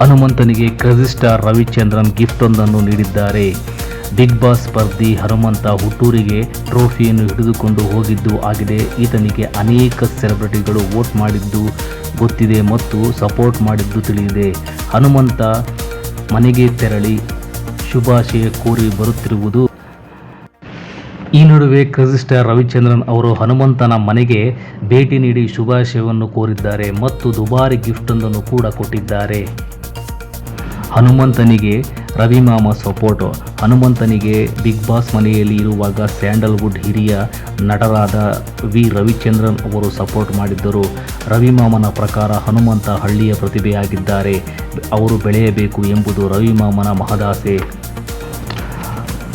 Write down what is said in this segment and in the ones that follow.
ಹನುಮಂತನಿಗೆ crazy star Ravichandran gift ಒಂದನ್ನು ನೀಡಿದ್ದಾರೆ. ಬಿಗ್ ಬಾಸ್ ಸ್ಪರ್ಧಿ ಹನುಮಂತ ಹುಟ್ಟೂರಿಗೆ ಟ್ರೋಫಿಯನ್ನು ಹಿಡಿದುಕೊಂಡು ಹೋಗಿದ್ದು ಆಗಿದೆ. ಈತನಿಗೆ ಅನೇಕ ಸೆಲೆಬ್ರಿಟಿಗಳು ವೋಟ್ ಮಾಡಿದ್ದು ಗೊತ್ತಿದೆ ಮತ್ತು ಸಪೋರ್ಟ್ ಮಾಡಿದ್ದು ತಿಳಿದಿದೆ. ಹನುಮಂತ ಮನೆಗೆ ತೆರಳಿ ಶುಭಾಶಯ ಕೋರಿ ಬರುತ್ತಿರುವುದು. ಈ ನಡುವೆ ಕ್ರೇಜಿ ಸ್ಟಾರ್ ರವಿಚಂದ್ರನ್ ಅವರು ಹನುಮಂತನ ಮನೆಗೆ ಭೇಟಿ ನೀಡಿ ಶುಭಾಶಯವನ್ನು ಕೋರಿದ್ದಾರೆ ಮತ್ತು ದುಬಾರಿ ಗಿಫ್ಟ್ ಒಂದನ್ನು ಕೂಡ ಕೊಟ್ಟಿದ್ದಾರೆ. ಹನುಮಂತನಿಗೆ ರವಿಮಾಮ ಸಪೋರ್ಟ್. ಹನುಮಂತನಿಗೆ ಬಿಗ್ ಬಾಸ್ ಮನೆಯಲ್ಲಿ ಇರುವಾಗ ಸ್ಯಾಂಡಲ್ವುಡ್ ಹಿರಿಯ ನಟರಾದ ವಿ ರವಿಚಂದ್ರನ್ ಅವರು ಸಪೋರ್ಟ್ ಮಾಡಿದ್ದರು. ರವಿಮಾಮನ ಪ್ರಕಾರ ಹನುಮಂತ ಹಳ್ಳಿಯ ಪ್ರತಿಭೆಯಾಗಿದ್ದಾರೆ. ಅವರು ಬೆಳೆಯಬೇಕು ಎಂಬುದು ರವಿಮಾಮನ ಮಹದಾಸೆ.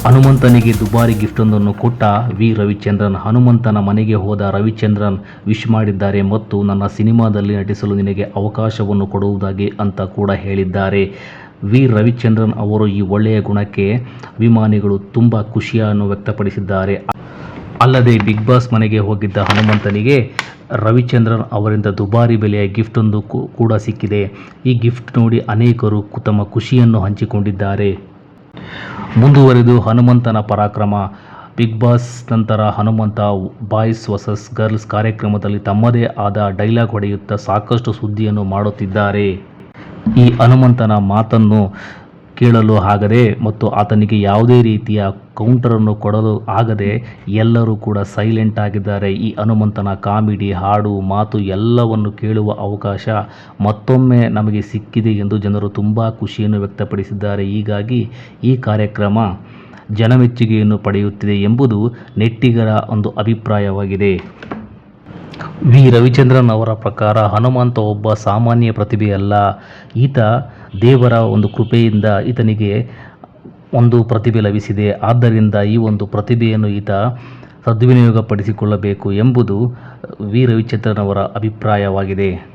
ಹನುಮಂತನಿಗೆ ದುಬಾರಿ ಗಿಫ್ಟೊಂದನ್ನು ಕೊಟ್ಟ ವಿ ರವಿಚಂದ್ರನ್. ಹನುಮಂತನ ಮನೆಗೆ ಹೋದ ರವಿಚಂದ್ರನ್ ವಿಶ್ ಮಾಡಿದ್ದಾರೆ ಮತ್ತು ನನ್ನ ಸಿನಿಮಾದಲ್ಲಿ ನಟಿಸಲು ನಿನಗೆ ಅವಕಾಶವನ್ನು ಕೊಡುವುದಾಗಿ ಅಂತ ಕೂಡ ಹೇಳಿದ್ದಾರೆ. ವಿ. ರವಿಚಂದ್ರನ್ ಅವರು ಈ ಒಳ್ಳೆಯ ಗುಣಕ್ಕೆ ಅಭಿಮಾನಿಗಳು ತುಂಬ ಖುಷಿಯನ್ನು ವ್ಯಕ್ತಪಡಿಸಿದ್ದಾರೆ. ಅಲ್ಲದೆ ಬಿಗ್ ಬಾಸ್ ಮನೆಗೆ ಹೋಗಿದ್ದ ಹನುಮಂತನಿಗೆ ರವಿಚಂದ್ರನ್ ಅವರಿಂದ ದುಬಾರಿ ಬೆಲೆಯ ಗಿಫ್ಟ್ ಒಂದು ಕೂಡ ಸಿಕ್ಕಿದೆ. ಈ ಗಿಫ್ಟ್ ನೋಡಿ ಅನೇಕರು ತಮ್ಮ ಖುಷಿಯನ್ನು ಹಂಚಿಕೊಂಡಿದ್ದಾರೆ. ಮುಂದುವರೆದು ಹನುಮಂತನ ಪರಾಕ್ರಮ. ಬಿಗ್ ಬಾಸ್ ನಂತರ ಹನುಮಂತ ಬಾಯ್ಸ್ ವರ್ಸಸ್ ಗರ್ಲ್ಸ್ ಕಾರ್ಯಕ್ರಮದಲ್ಲಿ ತಮ್ಮದೇ ಆದ ಡೈಲಾಗ್ ಹೊಡೆಯುತ್ತಾ ಸಾಕಷ್ಟು ಸುದ್ದಿಯನ್ನು ಮಾಡುತ್ತಿದ್ದಾರೆ. ಈ ಹನುಮಂತನ ಮಾತನ್ನು ಕೇಳಲು ಆಗದೆ ಮತ್ತು ಆತನಿಗೆ ಯಾವುದೇ ರೀತಿಯ ಕೌಂಟರನ್ನು ಕೊಡಲು ಆಗದೆ ಎಲ್ಲರೂ ಕೂಡ ಸೈಲೆಂಟ್ ಆಗಿದ್ದಾರೆ. ಈ ಹನುಮಂತನ ಕಾಮಿಡಿ, ಹಾಡು, ಮಾತು ಎಲ್ಲವನ್ನು ಕೇಳುವ ಅವಕಾಶ ಮತ್ತೊಮ್ಮೆ ನಮಗೆ ಸಿಕ್ಕಿದೆ ಎಂದು ಜನರು ತುಂಬ ಖುಷಿಯನ್ನು ವ್ಯಕ್ತಪಡಿಸಿದ್ದಾರೆ. ಹೀಗಾಗಿ ಈ ಕಾರ್ಯಕ್ರಮ ಜನಮೆಚ್ಚುಗೆಯನ್ನು ಪಡೆಯುತ್ತಿದೆ ಎಂಬುದು ನೆಟ್ಟಿಗರ ಒಂದು ಅಭಿಪ್ರಾಯವಾಗಿದೆ. ವಿ. ರವಿಚಂದ್ರನ್ ಅವರ ಪ್ರಕಾರ ಹನುಮಂತ ಒಬ್ಬ ಸಾಮಾನ್ಯ ಪ್ರತಿಭೆಯಲ್ಲ. ಈತ ದೇವರ ಒಂದು ಕೃಪೆಯಿಂದ ಈತನಿಗೆ ಒಂದು ಪ್ರತಿಭೆ ಲಭಿಸಿದೆ. ಆದ್ದರಿಂದ ಈ ಒಂದು ಪ್ರತಿಭೆಯನ್ನು ಈತ ಸದ್ವಿನಿಯೋಗಪಡಿಸಿಕೊಳ್ಳಬೇಕು ಎಂಬುದು ವಿ. ರವಿಚಂದ್ರನ್ ಅವರ ಅಭಿಪ್ರಾಯವಾಗಿದೆ.